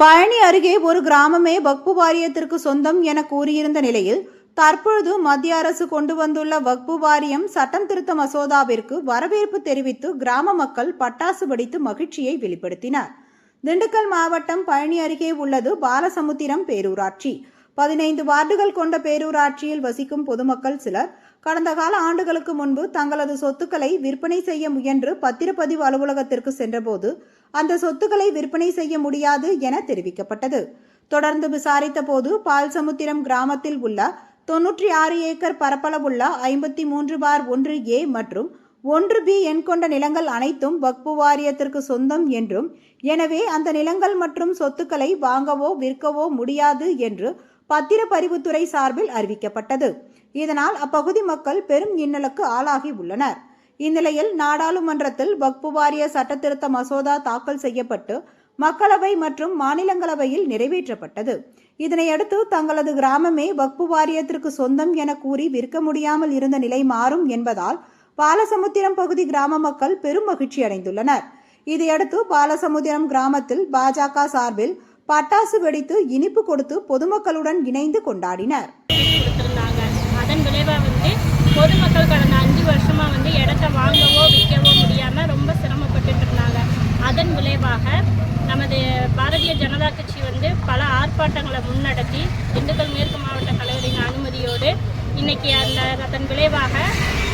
பழனி அருகே ஒரு கிராமமே வக்பு வாரியத்திற்கு சொந்தம் என கூறியிருந்த நிலையில் தற்பொழுது மத்திய அரசு கொண்டு வந்துள்ள வக்பு வாரியம் சட்டம் திருத்த மசோதாவிற்கு வரவேற்பு தெரிவித்து கிராம மக்கள் பட்டாசு வெடித்து மகிழ்ச்சியை வெளிப்படுத்தினர். திண்டுக்கல் மாவட்டம் பழனி அருகே உள்ளது பாலசமுத்திரம் பேரூராட்சி. பதினைந்து வார்டுகள் கொண்ட பேரூராட்சியில் வசிக்கும் பொதுமக்கள் சிலர் கடந்த கால ஆண்டுகளுக்கு முன்பு தங்களது சொத்துக்களை விற்பனை செய்ய முயன்று பத்திரப்பதிவு அலுவலகத்திற்கு சென்றபோது அந்த சொத்துக்களை விற்பனை செய்ய முடியாது என தெரிவிக்கப்பட்டது. தொடர்ந்து விசாரித்த போது பால்சமுத்திரம் கிராமத்தில் உள்ள தொன்னூற்றி ஆறு ஏக்கர் பரப்பளவுள்ள ஐம்பத்தி மூன்று பார் ஒன்று ஏ மற்றும் ஒன்று பி எண் கொண்ட நிலங்கள் அனைத்தும் வக்பு வாரியத்திற்கு சொந்தம் என்றும் எனவே அந்த நிலங்கள் மற்றும் சொத்துக்களை வாங்கவோ விற்கவோ முடியாது என்று பத்திரப்பதிவுத்துறை சார்பில் அறிவிக்கப்பட்டது. இதனால் அப்பகுதி மக்கள் பெரும் இன்னலுக்கு ஆளாகி உள்ளனர். இந்நிலையில் நாடாளுமன்றத்தில் வக்பு வாரிய சட்டத்திருத்த மசோதா தாக்கல் செய்யப்பட்டு மக்களவை மற்றும் மாநிலங்களவையில் நிறைவேற்றப்பட்டது. இதனையடுத்து தங்களது கிராமமே வக்பு வாரியத்திற்கு சொந்தம் என கூறி விற்க முடியாமல் இருந்த நிலை மாறும் என்பதால் பாலசமுத்திரம் பகுதி கிராம மக்கள் பெரும் மகிழ்ச்சி அடைந்துள்ளனர். இதையடுத்து பாலசமுத்திரம் கிராமத்தில் பாஜக சார்பில் பட்டாசு வெடித்து இனிப்பு கொடுத்து பொதுமக்களுடன் இணைந்து கொண்டாடினர். அதன் விளைவாக வந்து பொதுமக்கள் கடந்த அஞ்சு வருஷமாக வந்து இடத்த வாங்கவோ விற்கவோ முடியாமல் ரொம்ப சிரமப்பட்டுட்டு இருந்தாங்க. அதன் விளைவாக நமது பாரதிய ஜனதா கட்சி வந்து பல ஆர்ப்பாட்டங்களை முன்னடத்தி திண்டுக்கல் மேற்கு மாவட்ட தலைவரின் அனுமதியோடு இன்னைக்கு அந்த அதன் விளைவாக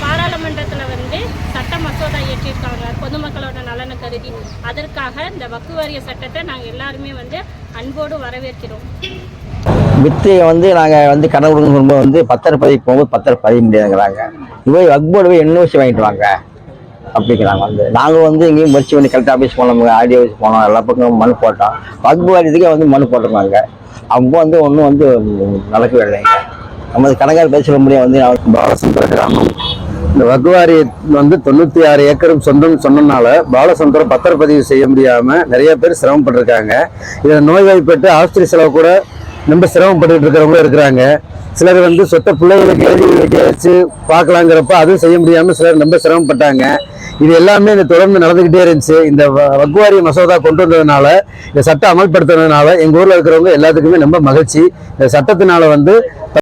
பாராளுமன்றத்தில் வந்து சட்ட மசோதா இயற்றியிருக்காங்க. பொதுமக்களோட நலனை கருதி அதற்காக இந்த வக்கு வாரிய சட்டத்தை நாங்கள் எல்லாருமே வந்து அன்போடு வரவேற்கிறோம். வித்தையை வந்து நாங்கள் வந்து கடன் கொடுக்கும்போது வந்து பத்திர பதிவு போகும்போது பத்திர பதிவு முடியாதுங்கிறாங்க. இவங்க வக்போர்டு போய் என்ஓசி வாங்கிட்டு வாங்க? அப்படிங்கிறாங்க. வந்து நாங்கள் வந்து இங்கேயும் முயற்சி பண்ணி கலெக்டர் ஆஃபீஸ் போனோம் ஆர்டி ஆஃபீஸ் போனோம் எல்லா பக்கம் மனு போட்டோம். வக்பு வந்து மனு போட்டிருக்காங்க. அவங்க வந்து ஒன்றும் வந்து நடக்கவே இல்லைங்க நமது கணக்கார் பேசுகிற முடியும் வந்து நான் பாலசமுத்திர கிராமம் இந்த வகுவாரி வந்து தொண்ணூற்றி ஆறு ஏக்கரும் சொந்தம் சொன்னனால பாலசமுத்திரம் பத்திரப்பதிவு செய்ய முடியாமல் நிறைய பேர் சிரமப்பட்டிருக்காங்க. இதில் நோய்வாய்ப்பட்டு ஆஸ்திரி செலவு கூட ரொம்ப சிரமப்பட்டு இருக்கிறவங்க இருக்கிறாங்க. சிலர் வந்து சொத்த பிள்ளைகளுக்கு எழுதி வைக்க வச்சு பார்க்கலாங்கிறப்ப அதுவும் செய்ய முடியாமல் சிலர் ரொம்ப சிரமப்பட்டாங்க. இது எல்லாமே இந்த தொடர்ந்து நடந்துக்கிட்டே இருந்துச்சு. இந்த வ- மசோதா கொண்டு வந்ததுனால இந்த சட்டம் அமல்படுத்துறதுனால எங்கள் ஊரில் இருக்கிறவங்க எல்லாத்துக்குமே ரொம்ப மகிழ்ச்சி. இந்த சட்டத்தினால வந்து